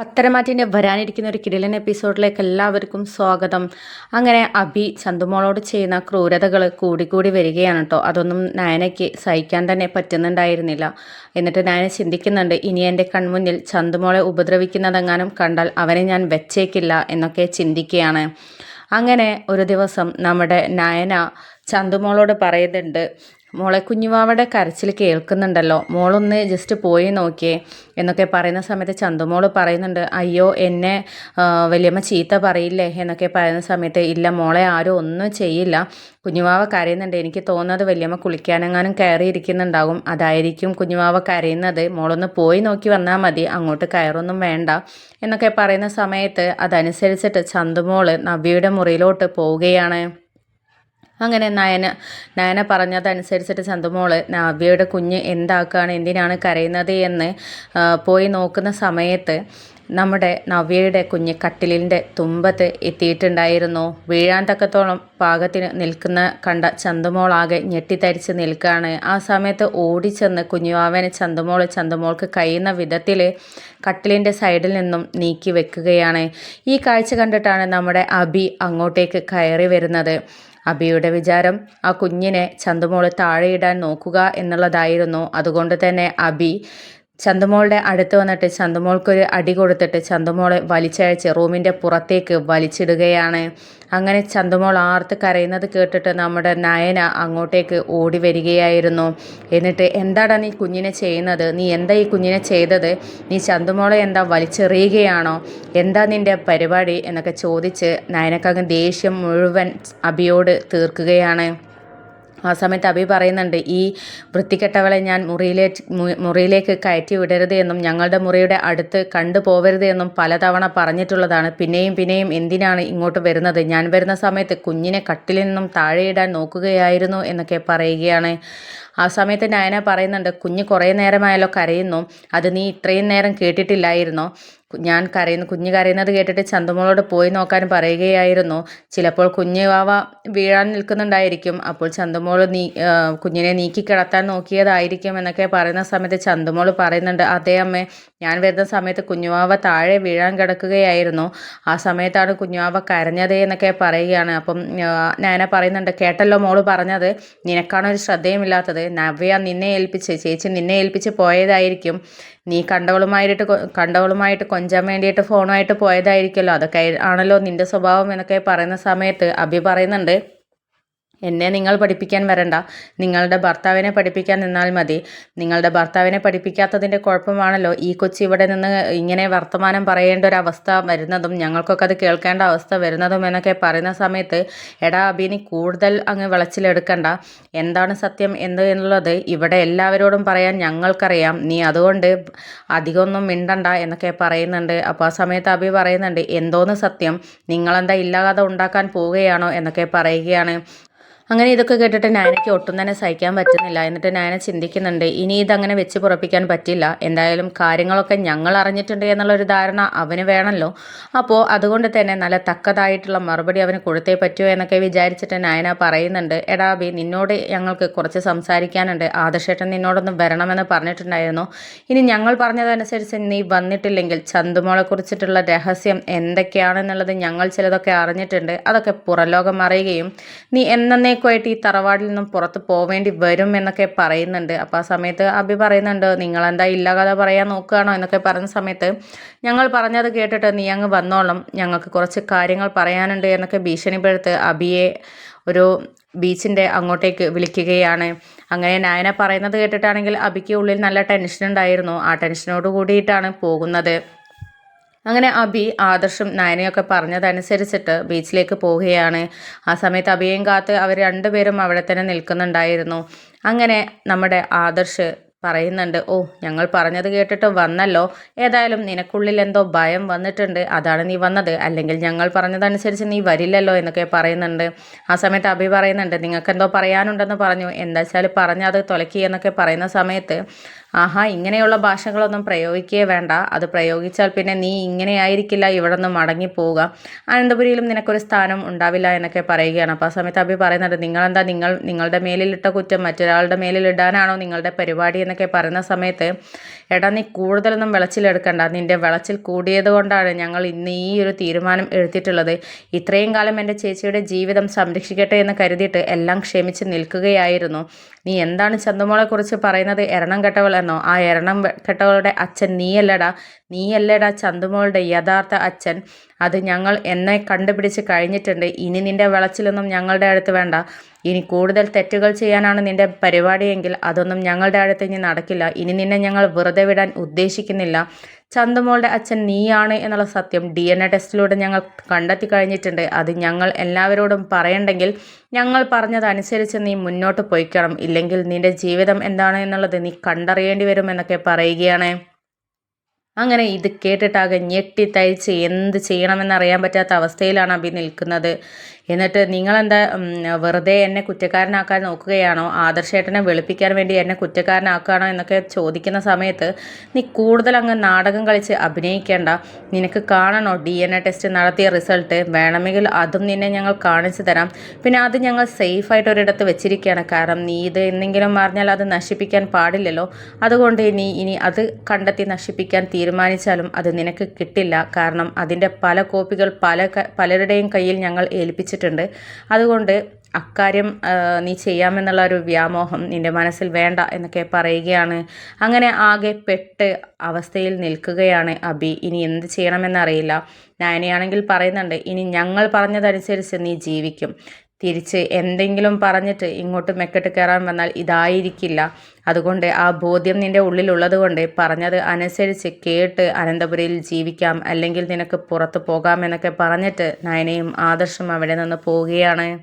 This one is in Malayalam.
പത്തരമാറ്റിന്റെ വരാനിരിക്കുന്ന ഒരു കിടിലൻ എപ്പിസോഡിലേക്ക് എല്ലാവർക്കും സ്വാഗതം. അങ്ങനെ അഭി ചന്തുമോളോട് ചെയ്യുന്ന ക്രൂരതകൾ കൂടിക്കൂടി വരികയാണ് കേട്ടോ അതൊന്നും നയനയ്ക്ക് സഹിക്കാൻ തന്നെ പറ്റുന്നുണ്ടായിരുന്നില്ല. എന്നിട്ട് നയന ചിന്തിക്കുന്നുണ്ട് ഇനി എന്റെ കൺമുന്നിൽ ചന്തുമോളെ ഉപദ്രവിക്കുന്നതെങ്ങാനും കണ്ടാൽ അവനെ ഞാൻ വെച്ചേക്കില്ല എന്നൊക്കെ ചിന്തിക്കുകയാണ്. അങ്ങനെ ഒരു ദിവസം നമ്മുടെ നയന ചന്തുമോളോട് പറയുന്നുണ്ട് മോളെ കുഞ്ഞുവാവയുടെ കരച്ചിൽ കേൾക്കുന്നുണ്ടല്ലോ. മോളൊന്ന് ജസ്റ്റ് പോയി നോക്കിയേ എന്നൊക്കെ പറയുന്ന സമയത്ത് ചന്തുമോൾ പറയുന്നുണ്ട് അയ്യോ എന്നെ വലിയമ്മ ചീത്ത പറയില്ലേ? എന്നൊക്കെ പറയുന്ന സമയത്ത് ഇല്ല മോളെ ആരും ഒന്നും ചെയ്യില്ല. കുഞ്ഞുവാവ കരയുന്നുണ്ട്. എനിക്ക് തോന്നുന്നത് വലിയമ്മ കുളിക്കാനെങ്ങാനും കയറിയിരിക്കുന്നുണ്ടാകും. അതായിരിക്കും കുഞ്ഞുവാവ കരയുന്നത്. മോളൊന്ന് പോയി നോക്കി വന്നാൽ മതി. അങ്ങോട്ട് കയറൊന്നും വേണ്ട. എന്നൊക്കെ പറയുന്ന സമയത്ത് അതനുസരിച്ചിട്ട് ചന്തുമോൾ നബിയുടെ മുറിയിലോട്ട് പോവുകയാണ്. അങ്ങനെ നയന നയന പറഞ്ഞതനുസരിച്ചിട്ട് ചന്തുമോൾ നവ്യയുടെ കുഞ്ഞ് എന്താക്കുകയാണ് എന്തിനാണ് കരയുന്നത് എന്ന് പോയി നോക്കുന്ന സമയത്ത് നമ്മുടെ നവ്യയുടെ കുഞ്ഞ് കട്ടിലിന്റെ തുമ്പത്ത് എത്തിയിട്ടുണ്ടായിരുന്നു. വീഴാൻ തക്കത്തോളം പാകത്തിന് നിൽക്കുന്ന കണ്ട ചന്തുമോളാകെ ഞെട്ടിത്തരിച്ച് നിൽക്കുകയാണ്. ആ സമയത്ത് ഓടിച്ചെന്ന് കുഞ്ഞുവാവനെ ചന്തുമോൾ ചന്തുമോൾക്ക് കഴിയുന്ന വിധത്തിൽ കട്ടിലിന്റെ സൈഡിൽ നിന്നും നീക്കി വെക്കുകയാണ്. ഈ കാഴ്ച കണ്ടിട്ടാണ് നമ്മുടെ അബി അങ്ങോട്ടേക്ക് കയറി വരുന്നത്. അബിയുടെ വിചാരം ആ കുഞ്ഞിനെ ചന്തുമോൾ താഴെയിടാൻ നോക്കുക എന്നുള്ളതായിരുന്നു. അതുകൊണ്ട് തന്നെ അബി ചന്തുമോളുടെ അടുത്ത് വന്നിട്ട് ചന്ദമോൾക്കൊരു അടി കൊടുത്തിട്ട് ചന്തുമോളെ വലിച്ചയച്ച് റൂമിന്റെ പുറത്തേക്ക് വലിച്ചിടുകയാണ്. അങ്ങനെ ചന്ദമോൾ ആർത്ത് കരയുന്നത് കേട്ടിട്ട് നമ്മുടെ നയന അങ്ങോട്ടേക്ക് ഓടി വരികയായിരുന്നു. എന്നിട്ട് എന്താടാ നീ കുഞ്ഞിനെ ചെയ്യുന്നത്? നീ എന്താ ഈ കുഞ്ഞിനെ ചെയ്തത്? നീ ചന്ദമോളെ എന്താ വലിച്ചെറിയുകയാണോ? എന്താ നിന്റെ പരിപാടി? എന്നൊക്കെ ചോദിച്ച് നയനക്കങ്ങ് ദേഷ്യം മുഴുവൻ അബിയോട് തീർക്കുകയാണ്. ആ സമയത്ത് അഭി പറയുന്നുണ്ട് ഈ വൃത്തികെട്ടവളെ ഞാൻ മുറിയിലേക്ക് മുറിയിലേക്ക് കയറ്റി വിടരുത് എന്നും ഞങ്ങളുടെ മുറിയുടെ അടുത്ത് കണ്ടു പോവരുത് എന്നും പലതവണ പറഞ്ഞിട്ടുള്ളതാണ്. പിന്നെയും പിന്നെയും എന്തിനാണ് ഇങ്ങോട്ട് വരുന്നത്? ഞാൻ വരുന്ന സമയത്ത് കുഞ്ഞിനെ കട്ടിലിൽ നിന്നും താഴെയിടാൻ നോക്കുകയായിരുന്നു എന്നൊക്കെ പറയുകയാണ്. ആ സമയത്ത് നയന പറയുന്നുണ്ട് കുഞ്ഞ് കുറേ നേരമായാലോ കരയുന്നു. അത് നീ ഇത്രയും നേരം കേട്ടിട്ടില്ലായിരുന്നോ? ഞാൻ കരയുന്ന കുഞ്ഞ് കരയുന്നത് കേട്ടിട്ട് ചന്തമോളോട് പോയി നോക്കാൻ പറയുകയായിരുന്നു. ചിലപ്പോൾ കുഞ്ഞ് വാവ വീഴാൻ നിൽക്കുന്നുണ്ടായിരിക്കും. അപ്പോൾ ചന്തമോൾ നീ കുഞ്ഞിനെ നീക്കി കിടത്താൻ നോക്കിയതായിരിക്കും എന്നൊക്കെ പറയുന്ന സമയത്ത് ചന്തമോൾ പറയുന്നുണ്ട് അതേ അമ്മേ ഞാൻ വരുന്ന സമയത്ത് കുഞ്ഞുവാവ താഴെ വീഴാൻ കിടക്കുകയായിരുന്നു. ആ സമയത്താണ് കുഞ്ഞുവാവ കരഞ്ഞത് എന്നൊക്കെ പറയുകയാണ്. അപ്പം ഞാന പറയുന്നുണ്ട് കേട്ടല്ലോ മോൾ പറഞ്ഞത് നിനക്കാണ് ഒരു ശ്രദ്ധയുമില്ലാത്തത്. നവ്യ നിന്നെ ഏൽപ്പിച്ച് ചേച്ചി നിന്നെ ഏൽപ്പിച്ച് പോയതായിരിക്കും. നീ കണ്ടവളുമായിട്ട് കണ്ടവളുമായിട്ട് കൊഞ്ചാൻ വേണ്ടിയിട്ട് ഫോണുമായിട്ട് പോയതായിരിക്കുമല്ലോ. അതൊക്കെ ആണല്ലോ നിന്റെ സ്വഭാവം എന്നൊക്കെ പറയുന്ന സമയത്ത് അഭി പറയുന്നുണ്ട്. എന്നെ നിങ്ങൾ പഠിപ്പിക്കാൻ വരണ്ട. നിങ്ങളുടെ ഭർത്താവിനെ പഠിപ്പിക്കാൻ നിന്നാൽ മതി. നിങ്ങളുടെ ഭർത്താവിനെ പഠിപ്പിക്കാത്തതിന്റെ കുഴപ്പമാണല്ലോ ഈ കൊച്ചി ഇവിടെ നിന്ന് ഇങ്ങനെ വർത്തമാനം പറയേണ്ട ഒരു അവസ്ഥ വരുന്നതും ഞങ്ങൾക്കൊക്കെ അത് കേൾക്കേണ്ട അവസ്ഥ വരുന്നതും എന്നൊക്കെ പറയുന്ന സമയത്ത് എടാ അഭിനി കൂടുതൽ അങ്ങ് വിളച്ചിലെടുക്കണ്ട. എന്താണ് സത്യം? എന്ത് എന്നുള്ളത് ഇവിടെ എല്ലാവരോടും പറയാൻ ഞങ്ങൾക്കറിയാം. നീ അതുകൊണ്ട് അധികമൊന്നും മിണ്ടണ്ട എന്നൊക്കെ പറയുന്നുണ്ട്. അപ്പോൾ ആ സമയത്ത് അഭി പറയുന്നുണ്ട് എന്തോന്ന് സത്യം? നിങ്ങളെന്താ ഇല്ലാതെ ഉണ്ടാക്കാൻ പോവുകയാണോ? എന്നൊക്കെ പറയുകയാണ്. അങ്ങനെ ഇതൊക്കെ കേട്ടിട്ട് നയനയ്ക്ക് ഒട്ടും തന്നെ സഹിക്കാൻ പറ്റുന്നില്ല. എന്നിട്ട് നയന ചിന്തിക്കുന്നുണ്ട് ഇനി ഇതങ്ങനെ വെച്ച് പുറപ്പിക്കാൻ പറ്റില്ല. എന്തായാലും കാര്യങ്ങളൊക്കെ ഞങ്ങൾ അറിഞ്ഞിട്ടുണ്ട് എന്നുള്ളൊരു ധാരണ അവന് വേണമല്ലോ അപ്പോൾ അതുകൊണ്ട് തന്നെ നല്ല തക്കതായിട്ടുള്ള മറുപടി അവന് കൊടുത്തേ പറ്റുമോ എന്നൊക്കെ വിചാരിച്ചിട്ട് നായന പറയുന്നുണ്ട് എടാ ബി നിന്നോട് ഞങ്ങൾക്ക് കുറച്ച് സംസാരിക്കാനുണ്ട്. ആദർശേട്ടൻ നിന്നോടൊന്ന് വരണമെന്ന് പറഞ്ഞിട്ടുണ്ടായിരുന്നു. ഇനി ഞങ്ങൾ പറഞ്ഞതനുസരിച്ച് നീ വന്നിട്ടില്ലെങ്കിൽ ചന്തുമോളെ കുറിച്ചിട്ടുള്ള രഹസ്യം എന്തൊക്കെയാണെന്നുള്ളത് ഞങ്ങൾ ചിലതൊക്കെ അറിഞ്ഞിട്ടുണ്ട്. അതൊക്കെ പുറലോകം അറിയുകയും നീ എന്നേ എന്നേക്കുമായിട്ട് ഈ തറവാടിൽ നിന്നും പുറത്ത് പോവേണ്ടി വരും എന്നൊക്കെ പറയുന്നുണ്ട്. അപ്പോൾ ആ സമയത്ത് അബി പറയുന്നുണ്ട് നിങ്ങളെന്താ ഇല്ല കഥ പറയാൻ നോക്കുകയാണോ? എന്നൊക്കെ പറഞ്ഞ സമയത്ത് ഞങ്ങൾ പറഞ്ഞത് കേട്ടിട്ട് നീ അങ്ങ് വന്നോളം ഞങ്ങൾക്ക് കുറച്ച് കാര്യങ്ങൾ പറയാനുണ്ട് എന്നൊക്കെ ഭീഷണിപ്പെടുത്ത് അബിയെ ഒരു ബീച്ചിന്റെ അങ്ങോട്ടേക്ക് വിളിക്കുകയാണ്. അങ്ങനെ നയന പറയുന്നത് കേട്ടിട്ടാണെങ്കിൽ അബിക്ക് ഉള്ളിൽ നല്ല ടെൻഷൻ ഉണ്ടായിരുന്നു. ആ ടെൻഷനോട് കൂടിയിട്ടാണ് പോകുന്നത്. അങ്ങനെ അബി ആദർശം നയനയൊക്കെ പറഞ്ഞതനുസരിച്ചിട്ട് ബീച്ചിലേക്ക് പോവുകയാണ്. ആ സമയത്ത് അബിയും കാത്ത് അവർ രണ്ടുപേരും അവിടെ തന്നെ നിൽക്കുന്നുണ്ടായിരുന്നു. അങ്ങനെ നമ്മുടെ ആദർശ് പറയുന്നുണ്ട് ഓ ഞങ്ങൾ പറഞ്ഞത് കേട്ടിട്ട് വന്നല്ലോ. ഏതായാലും നിനക്കുള്ളിൽ എന്തോ ഭയം വന്നിട്ടുണ്ട്. അതാണ് നീ വന്നത്. അല്ലെങ്കിൽ ഞങ്ങൾ പറഞ്ഞതനുസരിച്ച് നീ വരില്ലല്ലോ എന്നൊക്കെ പറയുന്നുണ്ട്. ആ സമയത്ത് അഭി പറയുന്നുണ്ട് നിങ്ങൾക്ക് എന്തോ പറയാനുണ്ടെന്ന് പറഞ്ഞു. എന്താ വെച്ചാൽ അത് തുലക്കി എന്നൊക്കെ പറയുന്ന സമയത്ത് ആഹാ ഇങ്ങനെയുള്ള ഭാഷകളൊന്നും പ്രയോഗിക്കുകയേ വേണ്ട. അത് പ്രയോഗിച്ചാൽ പിന്നെ നീ ഇങ്ങനെ ആയിരിക്കില്ല ഇവിടെ നിന്ന് മടങ്ങിപ്പോവുക അനന്തപുരിയിലും നിനക്കൊരു സ്ഥാനം ഉണ്ടാവില്ല എന്നൊക്കെ പറയുകയാണ്. അപ്പോൾ ആ സമയത്ത് അഭി പറയുന്നുണ്ട് നിങ്ങളെന്താ നിങ്ങൾ നിങ്ങളുടെ മേലിലിട്ട കുറ്റം മറ്റൊരാളുടെ മേലിലിടാനാണോ നിങ്ങളുടെ പരിപാടി? എന്നൊക്കെ പറയുന്ന സമയത്ത് എടാ നീ കൂടുതലൊന്നും വിളച്ചിലെടുക്കണ്ട. നിന്റെ വിളച്ചിൽ കൂടിയത് കൊണ്ടാണ് ഞങ്ങൾ ഇന്ന് ഈ ഒരു തീരുമാനം എടുത്തിട്ടുള്ളത്. ഇത്രയും കാലം എന്റെ ചേച്ചിയുടെ ജീവിതം സംരക്ഷിക്കട്ടെ എന്ന് കരുതിയിട്ട് എല്ലാം ക്ഷമിച്ച് നിൽക്കുകയായിരുന്നു. നീ എന്താണ് ചന്തുമോളെക്കുറിച്ച് പറയുന്നത്? എരണം കെട്ടവൾ എന്നോ ആ എരണം കെട്ടവളുടെ അച്ഛൻ നീയല്ലടാ നീയല്ലടാ ചന്തുമോളുടെ യഥാർത്ഥ അച്ഛൻ. അത് ഞങ്ങൾ എന്നെ കണ്ടുപിടിച്ച് കഴിഞ്ഞിട്ടുണ്ട്. ഇനി നിന്റെ വിളച്ചിലൊന്നും ഞങ്ങളുടെ അടുത്ത് വേണ്ട. ഇനി കൂടുതൽ തെറ്റുകൾ ചെയ്യാനാണ് നിന്റെ പരിപാടിയെങ്കിൽ അതൊന്നും ഞങ്ങളുടെ അടുത്ത് ഇനി നടക്കില്ല. ഇനി നിന്നെ ഞങ്ങൾ വെറുതെ വിടാൻ ഉദ്ദേശിക്കുന്നില്ല. ചന്തുമോളുടെ അച്ഛൻ നീയാണ് എന്നുള്ള സത്യം ഡി എൻ എ ടെസ്റ്റിലൂടെ ഞങ്ങൾ കണ്ടെത്തി കഴിഞ്ഞിട്ടുണ്ട്. അത് ഞങ്ങൾ എല്ലാവരോടും പറയണ്ടെങ്കിൽ ഞങ്ങൾ പറഞ്ഞതനുസരിച്ച് നീ മുന്നോട്ട് പോയിക്കണം. ഇല്ലെങ്കിൽ നിന്റെ ജീവിതം എന്താണ് എന്നുള്ളത് നീ കണ്ടറിയേണ്ടി വരും എന്നൊക്കെ പറയുകയാണ്. അങ്ങനെ ഇത് കേട്ടിട്ടാകെ ഞെട്ടി തയ്ച്ച് എന്ത് ചെയ്യണമെന്നറിയാൻ പറ്റാത്ത അവസ്ഥയിലാണ് അഭി നിൽക്കുന്നത്. എന്നിട്ട് നിങ്ങളെന്താ വെറുതെ എന്നെ കുറ്റക്കാരനാക്കാൻ നോക്കുകയാണോ? ആദർശേട്ടനെ വെളുപ്പിക്കാൻ വേണ്ടി എന്നെ കുറ്റക്കാരനാക്കുകയാണോ എന്നൊക്കെ ചോദിക്കുന്ന സമയത്ത് നീ കൂടുതൽ അങ്ങ് നാടകം കളിച്ച് അഭിനയിക്കേണ്ട. നിനക്ക് കാണണോ? ഡി എൻ എ ടെസ്റ്റ് നടത്തിയ റിസൾട്ട്. വേണമെങ്കിൽ അതും നിന്നെ ഞങ്ങൾ കാണിച്ചു തരാം. പിന്നെ അത് ഞങ്ങൾ സേഫായിട്ട് ഒരിടത്ത് വെച്ചിരിക്കുകയാണ്. കാരണം നീ ഇത് എന്തെങ്കിലും പറഞ്ഞാൽ അത് നശിപ്പിക്കാൻ പാടില്ലല്ലോ. അതുകൊണ്ട് നീ ഇനി അത് കണ്ടെത്തി നശിപ്പിക്കാൻ തീരുമാനിച്ചാലും അത് നിനക്ക് കിട്ടില്ല. കാരണം അതിന്റെ പല കോപ്പികൾ പല പലരുടെയും കയ്യിൽ ഞങ്ങൾ ഏൽപ്പിച്ചിട്ടുണ്ട്. അതുകൊണ്ട് അക്കാര്യം നീ ചെയ്യാമെന്നുള്ള ഒരു വ്യാമോഹം നിന്റെ മനസ്സിൽ വേണ്ട എന്നൊക്കെ പറയുകയാണ്. അങ്ങനെ ആകെ പെട്ട് അവസ്ഥയിൽ നിൽക്കുകയാണ് അബി. ഇനി എന്ത് ചെയ്യണമെന്നറിയില്ല. നയനയാണെങ്കിൽ പറയുന്നുണ്ട് ഇനി ഞങ്ങൾ പറഞ്ഞതനുസരിച്ച് നീ ജീവിക്കും. തിരിച്ച് എന്തെങ്കിലും പറഞ്ഞിട്ട് ഇങ്ങോട്ട് മെക്കെട്ട് കയറാൻ വന്നാൽ ഇതായിരിക്കില്ല. അതുകൊണ്ട് ആ ബോധ്യം നിന്റെ ഉള്ളിലുള്ളത് കൊണ്ട് പറഞ്ഞത് അനുസരിച്ച് കേട്ട് അനന്തപുരിയിൽ ജീവിക്കാം. അല്ലെങ്കിൽ നിനക്ക് പുറത്ത് പോകാം എന്നൊക്കെ പറഞ്ഞിട്ട് നയനയും ആദർശം അവിടെ നിന്ന് പോവുകയാണ്.